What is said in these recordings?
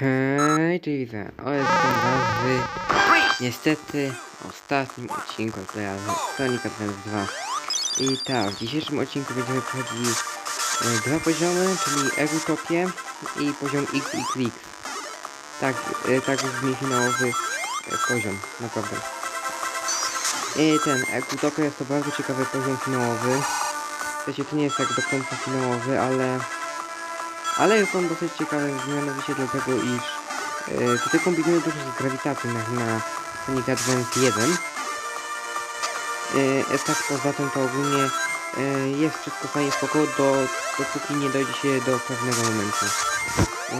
Hej, czyli widzę. O, jestem w niestety ostatnim odcinku Playa Sonic Advance 2. I tak, w dzisiejszym odcinku będziemy przechodzili e, dwa poziomy, czyli Egutopię i poziom XXX. Tak, e, tak brzmi finałowy e, poziom, naprawdę. I ten Egutopia jest to bardzo ciekawy poziom finałowy. W sensie to nie jest tak do końca finałowy, ale ale on dosyć ciekawy, mianowicie dlatego, iż e, tutaj kombinuje dużo z grawitacją na Sonic Advance 1. E, tak poza tym to ogólnie e, jest wszystko fajnie spoko, do, dopóki nie dojdzie się do pewnego momentu. E,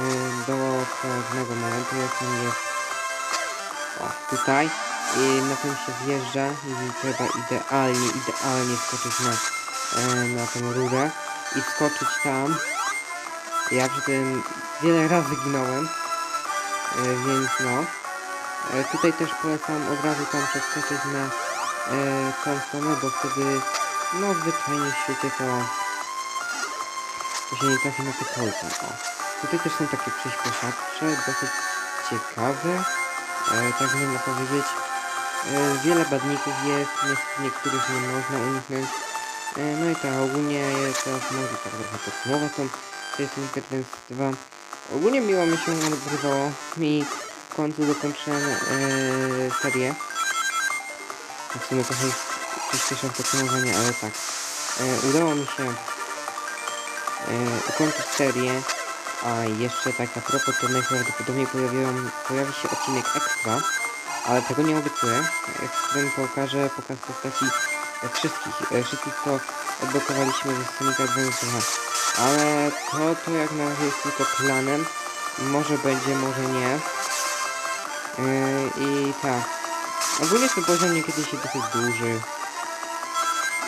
do pewnego momentu, jakim jest o, tutaj. I na tym się zjeżdża i trzeba idealnie, idealnie skoczyć na, na tę rurę i skoczyć tam ja przy tym wiele razy ginąłem, e, więc no. E, tutaj też polecam od razu tam przeskoczyć na e, tą stronę, bo wtedy no zwyczajnie w świecie to, się nie trafi na te kolce. O. Tutaj też są takie przyspieszacze, dosyć ciekawe, e, tak można powiedzieć. E, wiele badników jest, niektórych nie można uniknąć. E, no i tak, ogólnie to może tak trochę podsumować Sonic Advance 2. Ogólnie miło mi się odgrywało i w końcu dokończyłem e, serię. Tak w sumie trochę przyspieszam podsumowanie, ale tak. E, udało mi się e, ukończyć serię, a jeszcze tak a propos, to najprawdopodobniej pojawi się odcinek ekstra, ale tego nie obiecuję, w którym pokażę pokaz postaci wszystkich, wszystkich co odblokowaliśmy ze Sonic 2 ale to, to jak na razie jest tylko planem. Może będzie, może nie. Yy, I tak. Ogólnie ten poziom niekiedy się dosyć duży.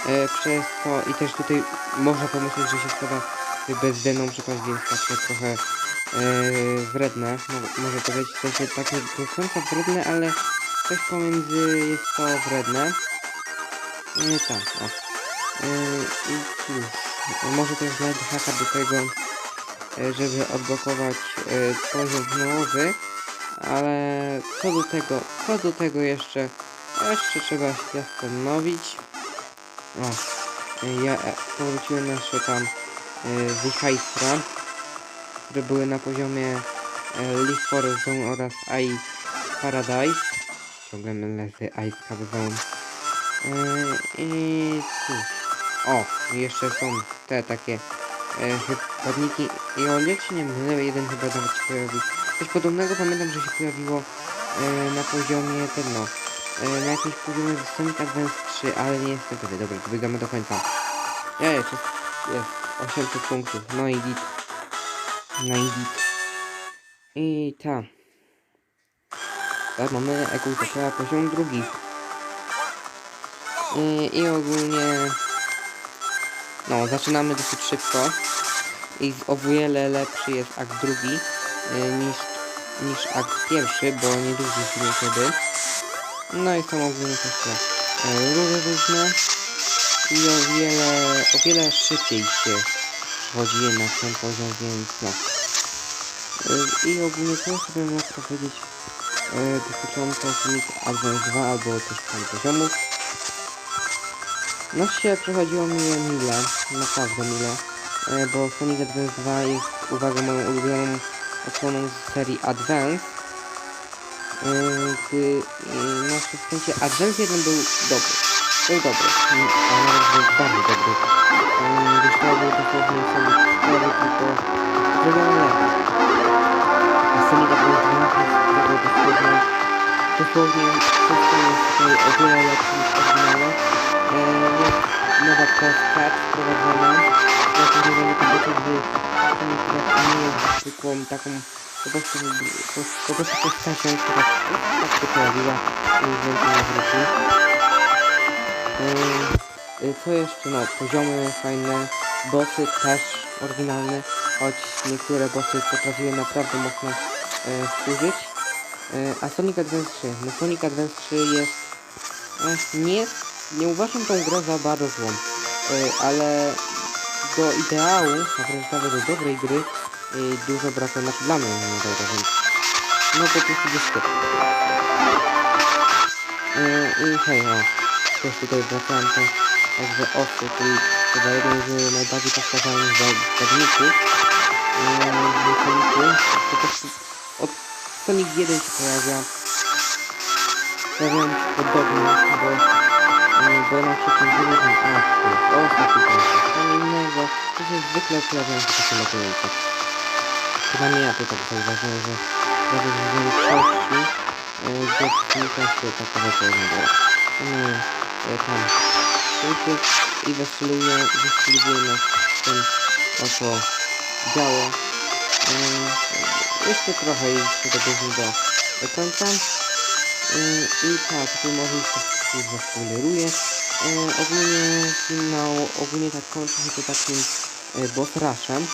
Yy, przez to i też tutaj można pomyśleć, że się składa bezdenną przykład, więc takie trochę yy, wredne. Mo może powiedzieć, w sensie takie do końca wredne, ale coś pomiędzy jest to wredne. Yy, tak, o. Yy, I cóż. Może też znajdę haka do tego, e, żeby odblokować e, poziom nowy, ale co do tego, co do tego jeszcze, jeszcze trzeba się zastanowić. O, ja e, powróciłem jeszcze tam Wichajstra, które były na poziomie Leaf Forest Zone oraz Ice Paradise. Ciągle mylę z Ice Cap Zone. I cóż. O, jeszcze są te takie e, chypadniki i o się nie mylę, jeden chyba nawet się pojawił. Coś podobnego pamiętam, że się pojawiło e, na poziomie ten no, e, na jakimś poziomie Sonic Advance 3, ale nie jestem pewien. Dobra, wygramy do końca. Ja jeszcze jest 800 punktów, no i git. No i git. I ta. Tak, mamy Ekultopia poziom drugi. I, I ogólnie no, zaczynamy dosyć szybko i o wiele lepszy jest akt drugi y, niż, niż akt pierwszy, bo nie dużo się wtedy. No i są ogólnie te y, rury różne i o wiele, o wiele szybciej się wchodzi na ten poziom, więc no. Y, I ogólnie to sobie można powiedzieć dotyczące Sonic Advance 2 albo też tam poziomów. No się przechodziło mi mile, naprawdę mile, e, bo Sonic Advance 2 jest, uwaga, moją ulubioną odsłoną z serii Advance. E, gdy, no w sensie Advance 1 był dobry, był dobry, a nawet był bardzo dobry, e, gdyż to był dosłownie Sonic 4, tylko zrobione lepiej. A Sonic Advance 2 jest dosłownie, dosłownie wszystko jest tutaj o wiele lepsze niż oryginalne nowa postać wprowadzona. Ja to nie wiem, to gdy nie jest zwykłą taką po prostu, po, prostu postacią, która tak się pojawiła i więcej nie wróci. Yy, co jeszcze? No, poziomy fajne, bossy też oryginalne, choć niektóre bossy potrafiły naprawdę mocno yy, wkurzyć. Yy, a Sonic Advance 3? No Sonic Advance 3 jest... Yy, nie jest nie uważam tą grę za bardzo złą, e, ale do ideału, a wręcz nawet do dobrej gry, y, dużo brakło, znaczy dla mnie nie dobra, więc no po prostu dyskret. I hej, o, też tutaj wracałem to także osy, czyli chyba jeden z najbardziej powtarzalnych Sonicu, po prostu od Sonic 1 się pojawia. Wręcz podobnie, bo, bo na przykład wyróżniam akty, osy tutaj, co innego, to się zwykle pojawiają się takie latające. Przynajmniej ja to tak zauważyłem, że prawie w większości yy, dziewczynka się taka wypowiedź była. No, yy, tam kulty i wystrzeliwuje, wystrzeliwuje nas tym oto działo. Yy, jeszcze trochę i się dobierzmy do końca. Yy, I tak, tutaj może już coś zaspoileruję. Yy, ogólnie finał, ogólnie tak kończy się to takim yy, boss rushem.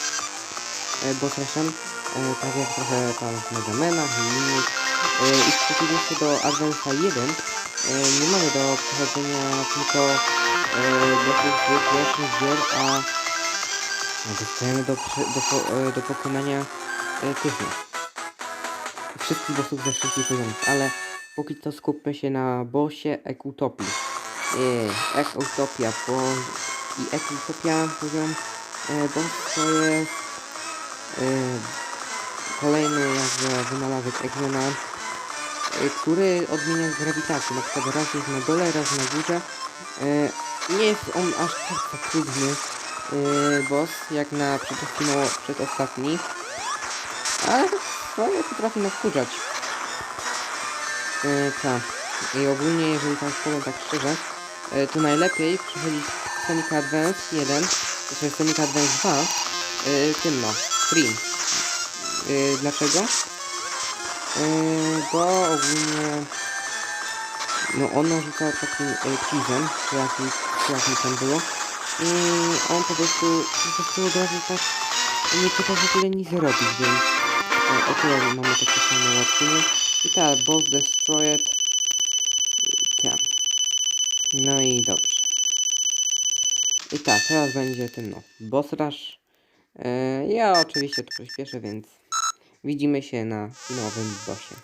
Yy, boss rushem, yy, tak jak trochę tam w Megamenach i innych. Yy, I w przeciwieństwie do Advance'a 1 yy, nie mamy do przechodzenia tylko yy, bossów z pierwszych gier, a dostajemy do, do, yy, do pokonania yy, tych no, wszystkich bossów ze wszystkich poziomów, ale póki co skupmy się na bossie Ekutopii. Yy, Ekutopia po... i Ekutopia poziom yy, boss to jest yy, kolejny jakby wynalazek Eggmana, yy, który odmienia grawitację, na przykład raz jest na dole, raz na górze. Nie jest on aż tak trudny yy, boss, jak na przedostatni, przedostatni, ale swoje potrafi nas. Yy, tak. I ogólnie, jeżeli tak powiem tak szczerze, yy, to najlepiej przechodzić Sonic Advance 1, czy Sonic Advance 2, yy, tym no, Free. Dlaczego? Bo ogólnie no ono rzuca takim yy, cheese'em, czy jaki, czy jak mi tam było. I on po prostu, po prostu od razu tak nie potrafi tyle nic zrobić, więc e, o tyle mamy takie same ułatwienie. I tak, boss destroyed. I tak. No i dobrze. I tak, teraz będzie ten no, boss rush. E, ja oczywiście to przyspieszę, więc widzimy się na finałowym bossie.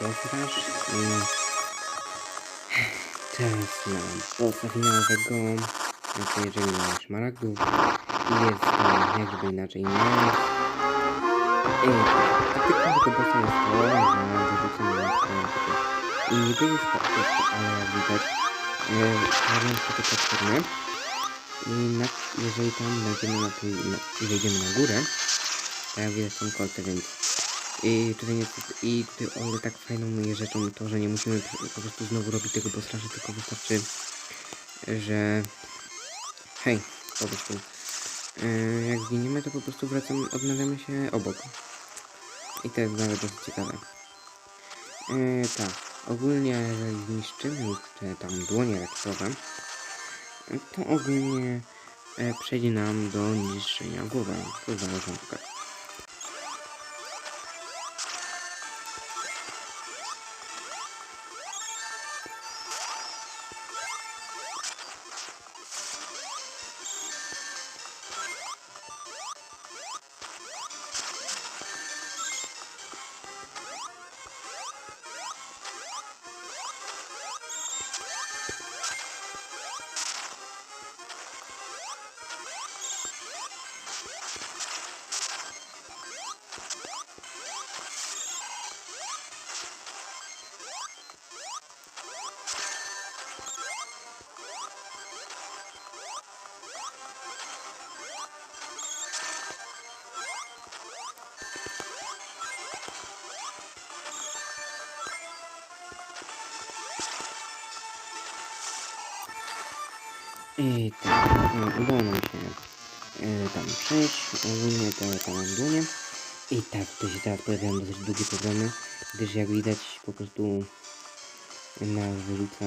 dograsz i teraz na bossa finałowego znaczy jeżeli nie ma szmaragdów jest to jakby inaczej nie taktyka tego bossa jest to, że zarzucenie na i niby jest to ale jak widać robią się te platformy i na, jeżeli tam będziemy na tej, na, jeżeli idziemy na górę to ja widzę są kolce, więc i tutaj niestety, i tutaj o ile tak fajną rzeczą to, że nie musimy po prostu znowu robić tego bossrasza, tylko wystarczy, że hej, po prostu yy, jak zginiemy, to po prostu wracamy, odnawiamy się obok. I to jest nawet dosyć ciekawe. Yy, tak, ogólnie jeżeli zniszczymy te tam dłonie rakietowe, to ogólnie e, przejdzie nam do niszczenia głowy. To założę tak. I tak, no, udało nam się e, tam przejść, ogólnie te tam dłonie. I tak, to się teraz pojawiają dosyć długie programy, gdyż jak widać po prostu nas wyrzuca.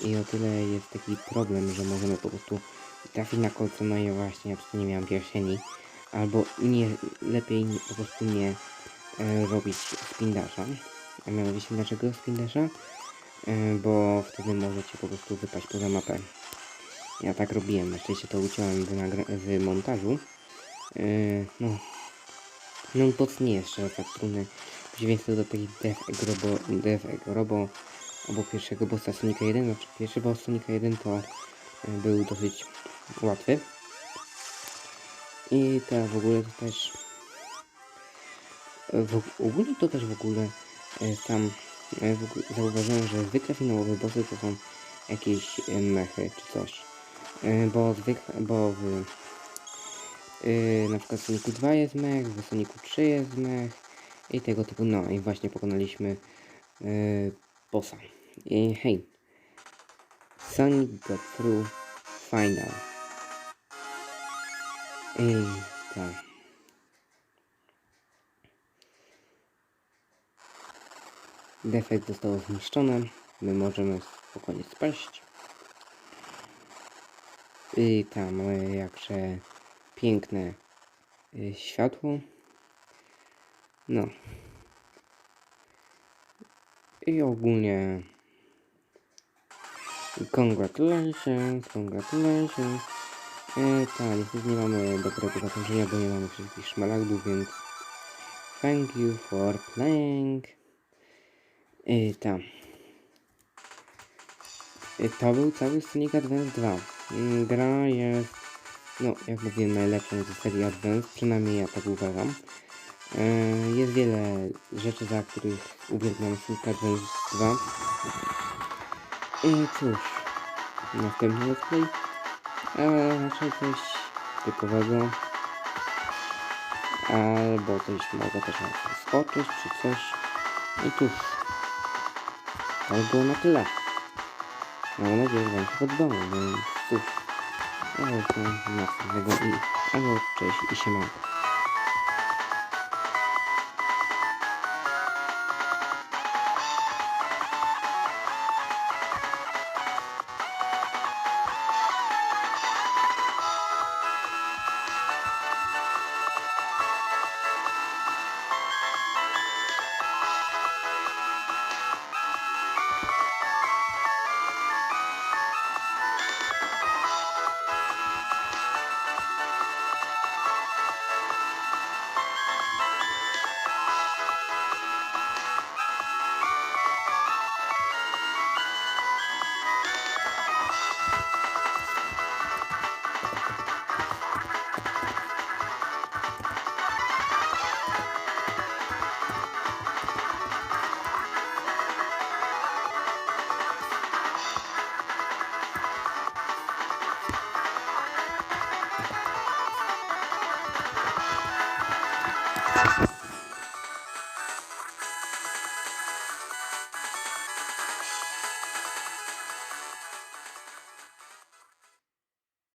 I o tyle jest taki problem, że możemy po prostu trafić na kolce, no i właśnie ja nie miałem pierścieni. Albo nie, lepiej po prostu nie e, robić spindasza. A mianowicie dlaczego spindasza? E, bo wtedy możecie po prostu wypaść poza mapę. Ja tak robiłem, na szczęście to uciąłem w, w montażu. Yy, no, no boss nie jest szczerze tak trudny. W przeciwieństwie do takich Death Robo, Death Robo albo pierwszego bossa Sonika 1, znaczy pierwszy boss Sonika 1 to yy, był dosyć łatwy. I teraz w ogóle to też w, ogólnie to też w ogóle tam w ogóle zauważyłem, że zwykle finałowe bossy to są jakieś mechy czy coś. Bo zwykle, bo w e, na przykład w Sonicu 2 jest mech, w Sonicu 3 jest mech i tego typu, no i właśnie pokonaliśmy e, bossa. I hej, Sonic got through final. I tak. Defekt został zniszczony. My możemy spokojnie spaść. I tam mamy jakże piękne y, światło. No. I ogólnie congratulations, congratulations. E, tak, niestety nie mamy dobrego zakończenia, bo nie mamy wszystkich szmaragdów, więc thank you for playing. I tam. I to był cały Sonic Advance 2. Mm, Gra jest, no jak mówiłem, najlepszą ze serii Advance, przynajmniej ja tak uważam. E, Jest wiele rzeczy, za których uwielbiam Sonic Advance 2. I cóż, następny let's play. E, raczej coś typowego. Albo coś mogę też skoczyć, czy coś. I cóż, to by było na tyle. Mam nadzieję, że Wam się podobało, więc cóż, ja jestem następnego i albo cześć i siemanko.